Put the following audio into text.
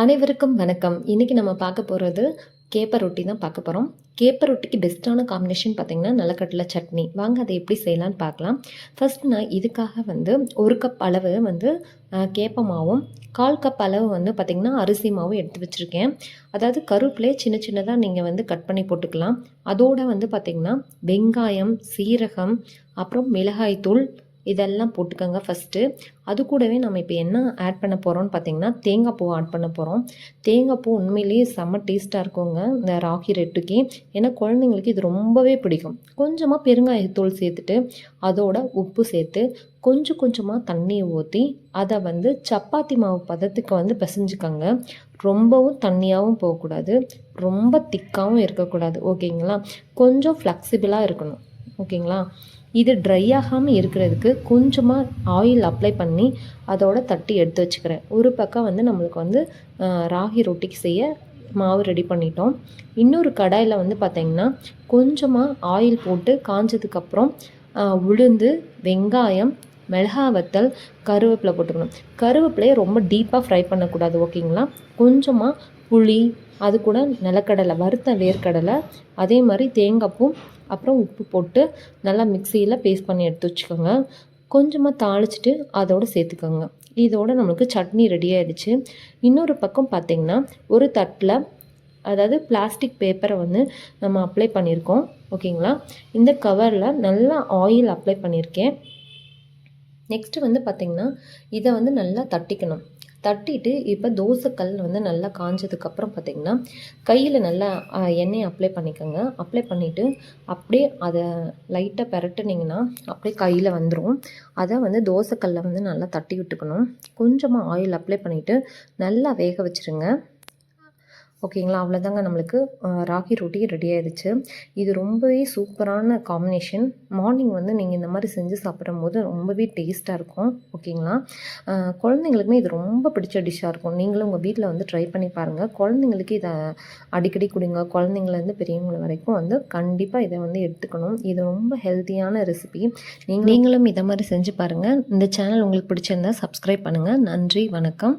அனைவருக்கும் வணக்கம். இன்றைக்கி நம்ம பார்க்க போகிறது கேப்ப ரொட்டி தான் பார்க்க போகிறோம் கேப்ப ரொட்டிக்கு பெஸ்ட்டான காம்பினேஷன் பார்த்திங்கன்னா நிலக்கடலை சட்னி. வாங்க அதை எப்படி செய்யலான்னு பார்க்கலாம். ஃபர்ஸ்ட் நான் இதுக்காக வந்து ஒரு கப் அளவு வந்து கேப்ப மாவும் கால் கப் அளவு வந்து பார்த்திங்கன்னா அரிசி மாவும் எடுத்து வச்சுருக்கேன். அதாவது கருப்பிலே சின்ன சின்னதாக நீங்கள் வந்து கட் பண்ணி போட்டுக்கலாம். அதோடு வந்து பார்த்திங்கன்னா வெங்காயம் சீரகம் அப்புறம் மிளகாய்த்தூள் இதெல்லாம் போட்டுக்கோங்க ஃபஸ்ட்டு அது கூடவே நம்ம இப்போ என்ன ஆட் பண்ண போகிறோம்னு பார்த்தீங்கன்னா தேங்காய் பூ ஆட் பண்ண போகிறோம் தேங்காய் பூ உண்மையிலேயே செம்ம டேஸ்ட்டாக இருக்குங்க இந்த ராகி ரெட்டுக்கு. ஏன்னா குழந்தைங்களுக்கு இது ரொம்பவே பிடிக்கும். கொஞ்சமாக பெருங்காயத்தூள் சேர்த்துட்டு அதோட உப்பு சேர்த்து கொஞ்சம் கொஞ்சமாக தண்ணியை ஊற்றி அதை வந்து சப்பாத்தி மாவு பதத்துக்கு வந்து பிசைஞ்சுக்கோங்க. ரொம்பவும் தண்ணியாகவும் போகக்கூடாது. ரொம்ப திக்காகவும் இருக்கக்கூடாது. ஓகேங்களா கொஞ்சம் ஃப்ளெக்சிபிளாக இருக்கணும். ஓகேங்களா இது ட்ரை ஆகாமல் இருக்கிறதுக்கு கொஞ்சமாக ஆயில் அப்ளை பண்ணி அதோட தட்டி எடுத்து வச்சுக்கிறேன். ஒரு பக்கம் வந்து நம்மளுக்கு வந்து ராகி ரொட்டிக்கு செய்ய மாவு ரெடி பண்ணிட்டோம். இன்னொரு கடாயில் வந்து பார்த்திங்கன்னா கொஞ்சமாக ஆயில் போட்டு காஞ்சதுக்கப்புறம் உளுந்து வெங்காயம் மிளகா வத்தல் கருவேப்பிலை போட்டுக்கணும். கருவேப்பிலையை ரொம்ப டீப்பாக ஃப்ரை பண்ணக்கூடாது ஓகேங்களா கொஞ்சமாக புளி அது கூட நிலக்கடலை வறுத்த வேர்க்கடலை அதே மாதிரி தேங்காய் பூ அப்புறம் உப்பு போட்டு நல்லா மிக்சியில் பேஸ்ட் பண்ணி எடுத்து வச்சுக்கோங்க. கொஞ்சமாக தாளிச்சிட்டு அதோடு சேர்த்துக்கோங்க. இதோட நம்மளுக்கு சட்னி ரெடி ஆயிடுச்சு. இன்னொரு பக்கம் பார்த்திங்கன்னா ஒரு தட்டில் அதாவது பிளாஸ்டிக் பேப்பரை வந்து நம்ம அப்ளை பண்ணியிருக்கோம். ஓகேங்களா? இந்த கவரில் நல்லா ஆயில் அப்ளை பண்ணியிருக்கேன். நெக்ஸ்ட்டு வந்து பார்த்திங்கன்னா இதை வந்து நல்லா தட்டிக்கணும். தட்டிட்டு இப்போ தோசைக்கல் வந்து நல்லா காஞ்சதுக்கப்புறம் பார்த்திங்கன்னா கையில் நல்லா எண்ணெய் எண்ணெயை அப்ளை பண்ணிக்கோங்க. அப்ளை பண்ணிவிட்டு அப்படியே அதை லைட்டாக பரட்டுனிங்கன்னா அப்படியே கையில் வந்துடும் அதை வந்து தோசைக்கல்ல வந்து நல்லா தட்டி விட்டுக்கணும். கொஞ்சமாக ஆயில் அப்ளை பண்ணிவிட்டு நல்லா வேக வச்சுருங்க. ஓகேங்களா? அவ்வளோதாங்க நம்மளுக்கு ராகி ரொட்டி ரெடி ஆயிடுச்சு இது ரொம்பவே சூப்பரான காம்பினேஷன் மார்னிங் வந்து நீங்கள் இந்த மாதிரி செஞ்சு சாப்பிடும்போது ரொம்பவே டேஸ்ட்டாக இருக்கும். ஓகேங்களா? குழந்தைங்களுக்குமே இது ரொம்ப பிடிச்ச டிஷ்ஷாக இருக்கும். நீங்களும் உங்கள் வீட்டில் வந்து ட்ரை பண்ணி பாருங்கள் குழந்தைங்களுக்கு இதை அடிக்கடி கொடுங்க. குழந்தைங்கலேருந்து பெரியவங்க வரைக்கும் வந்து கண்டிப்பாக இதை வந்து எடுத்துக்கணும். இது ரொம்ப ஹெல்த்தியான ரெசிபி நீங்கள் நீங்களும் இதை மாதிரி செஞ்சு பாருங்கள் இந்த சேனல் உங்களுக்கு பிடிச்சிருந்தா சப்ஸ்கிரைப் பண்ணுங்கள் நன்றி வணக்கம்.